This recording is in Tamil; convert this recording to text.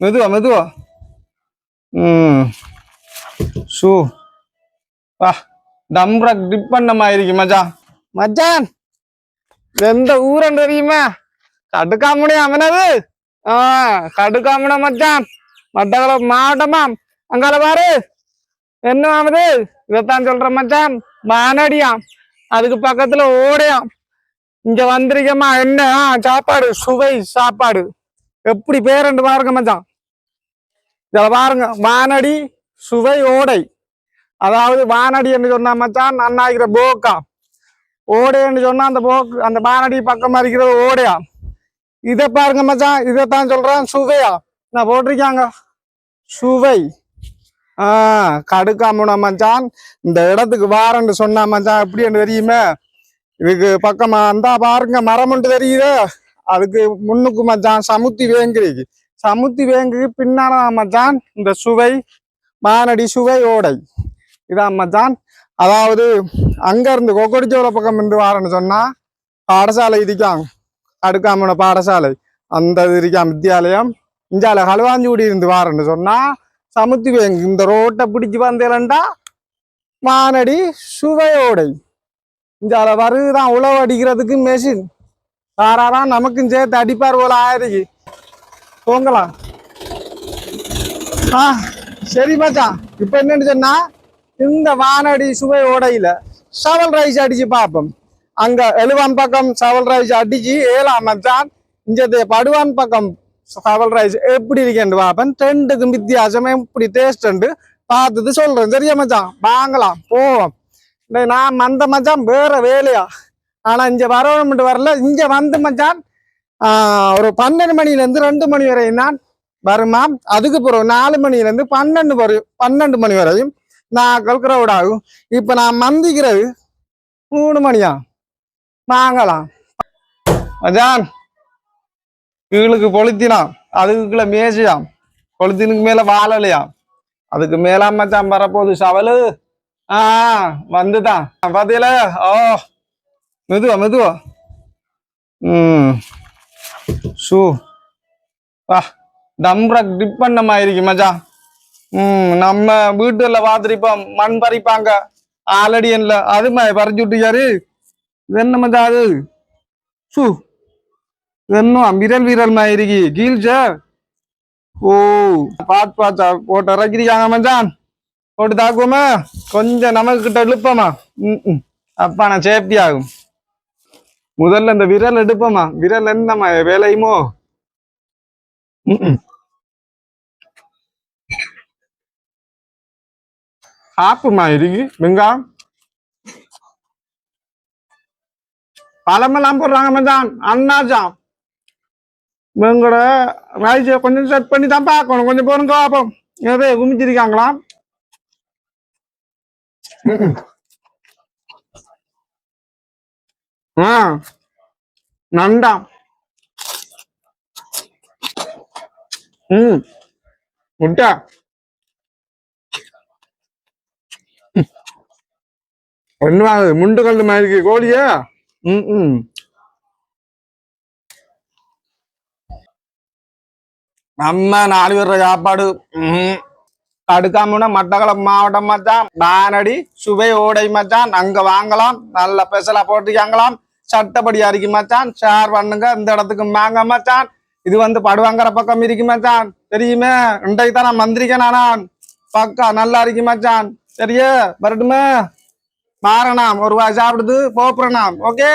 மெதுவா மெதுவா. ம். ஷூ. வா டம்ரக் டிப் பண்ண மாதிரி மச்சான் மச்சான் எந்த ஊரன் தெரியுமா? கடுக்காமுடி அவனது ஆ கடுக்காமுட மச்சான். மட்டக்களப்பு மாவட்டமாம் அங்கால பாரு. என்ன ஆகுது இதைத்தான் சொல்ற மச்சான். மானடியாம். அதுக்கு பக்கத்துல ஓடையாம். இங்க வந்திருக்கமா என்ன? ஆ, சாப்பாடு சுவை சாப்பாடு. எப்படி பேரண்டு பாருங்க மச்சான். இதில் பாருங்க வானடி சுவை ஓடை அதாவது வானடி என்று சொன்னா மச்சான் நன்னாகிற போக்கா ஓடைன்னு சொன்னா அந்த போக்கு அந்த வானடி பக்கமா இருக்கிறது ஓடையா இதை பாருங்க மச்சான் இதைத்தான் சொல்றேன் சுவையா நான் போட்டிருக்காங்க சுவை ஆ கடுக்காமுன மச்சான் இந்த இடத்துக்கு வாரன்னு சொன்னா மச்சான் எப்படின்னு தெரியுமே இதுக்கு பக்கமா இருந்தா பாருங்க மரம் ஒன்று தெரியுது அதுக்கு முன்னுக்கு மச்சான் சமுத்தி வேங்குறீங்க சமுத்தி வேங்குக்கு பின்னால மச்சான் இந்த சுவை மானடி சுவை ஓடை. இதான் மச்சான் அதாவது அங்க இருந்து கொக்கடிச்சோல பக்கம் இருந்து வாரன்னு சொன்னா பாடசாலை இருக்காங்க அடுக்காமன பாடசாலை. அந்த இது இருக்கான் வித்தியாலயம் இஞ்சால ஹலுவாஞ்சிகுடி இருந்து வாரன்னு சொன்னா சமுத்தி வேங்கு இந்த ரோட்டை பிடிச்சி வந்தேன்டா மானடி சுவையோடை இஞ்சால வருதான் உழவு அடிக்கிறதுக்கு மெஷின் யாராராம் நமக்கும் சேர்த்து அடிப்பார் போல ஆயிருக்கு. போங்கலாம் ஆ சரி மச்சான். இப்ப என்னன்னு சொன்னா இந்த வானடி சுவை ஓடையில சவல் ரைஸ் அடிச்சு பார்ப்போம். அங்க எழுவான் பக்கம் சவல் ரைஸ் அடிச்சு ஏழாம் மச்சான். இங்க படுவான் பக்கம் சவல் ரைஸ் எப்படி இருக்கேன்னு பார்ப்பேன் ரெண்டுக்கும் வித்தியாசம் எப்படி டேஸ்ட் பார்த்துட்டு சொல்றேன். சரியா மச்சான்? வாங்கலாம் போவோம். நான் வந்த மச்சான் வேற வேலையா? ஆனா இங்க வரணும்னு வரல. இங்க வந்து மச்சான் ஒரு பன்னெண்டு மணில இருந்து ரெண்டு மணி வரையும் தான் வருமாம். அதுக்கு பிறகு நாலு மணில இருந்து பன்னெண்டு வரை பன்னெண்டு மணி வரையும் நான் கிரௌட் ஆகும். இப்ப நான் மந்திக்கிறது மூணு மணியா? வாங்கலாம். மச்சான் கீழுக்கு பொழுத்தினாம் அதுக்குள்ள மேசியாம் பொழுத்தினுக்கு மேல வாழலையாம். அதுக்கு மேலாம் மச்சான் வரப்போகுது. சவலு. ஆ வந்துதான். பாத்தீங்கள? ஓ. மெதுவா மெதுவா. ம். ஷூ. வா டம்ரக் டிப் பண்ண மாதிரி மஜா. ம் நம்ம வீட்டுல பார்த்துருப்போம் மண் பறிப்பாங்க. ஆலடியன்ல அது மாதிரி பறிச்சு விட்டுக்காரு இது என்ன மஜா அது? ஷூ. இது என்ன விரல் விரல் மாதிரி கீழ்ச்ச ஓ பாத்து பார்த்தா போட்டு இறக்கிருக்காங்க மச்சான் போட்டு தாக்குவோமா? கொஞ்சம் நமக்கு கிட்ட இழுப்பமா? ம் ம். அப்பா நான் சேஃப்டி ஆகும். முதல்ல இந்த விரல் எடுப்போமா விரல் என்னம்மா? வேலையுமோ? ஆப்புமா இருக்கு வெங்காயம் பழமெல்லாம் போடுறாங்க மச்சான். அண்ணாச்சான் இவங்களோட ரைஸை கொஞ்சம் செட் பண்ணி தான் பார்க்கணும். கொஞ்சம் போருங்க பார்ப்போம் ஏதோ குமிச்சிருக்காங்களாம். ஆ நண்டா. ம் முட்டா. என்ன முண்டு கல்லு மாதிரி இருக்கு. கோழியா? ம் ம். நம்ம நாலு பேர் சாப்பாடு. ம். கடுக்காமுன்னா மட்டக்களப்பு மாவட்டம் மச்சான். பானடி சுவை ஓடை மச்சான். அங்க வாங்கலாம். நல்ல பெசலா போட்டுக்காங்களாம் சட்டப்படி அரிக்கு மச்சான். ஷேர் பண்ணுங்க. இந்த இடத்துக்கு வாங்க மச்சான். இது வந்து படுவாங்கிற பக்கம் இருக்கு மச்சான். தெரியுமே? இன்றைக்கு தான் நான் வந்திருக்கேன் நான். பக்கா நல்லா இருக்கு மச்சான். சரியே? வரட்டுமே? மாறணாம். ஒரு வாய் சாப்பிடுது. போப்புறனாம் ஓகே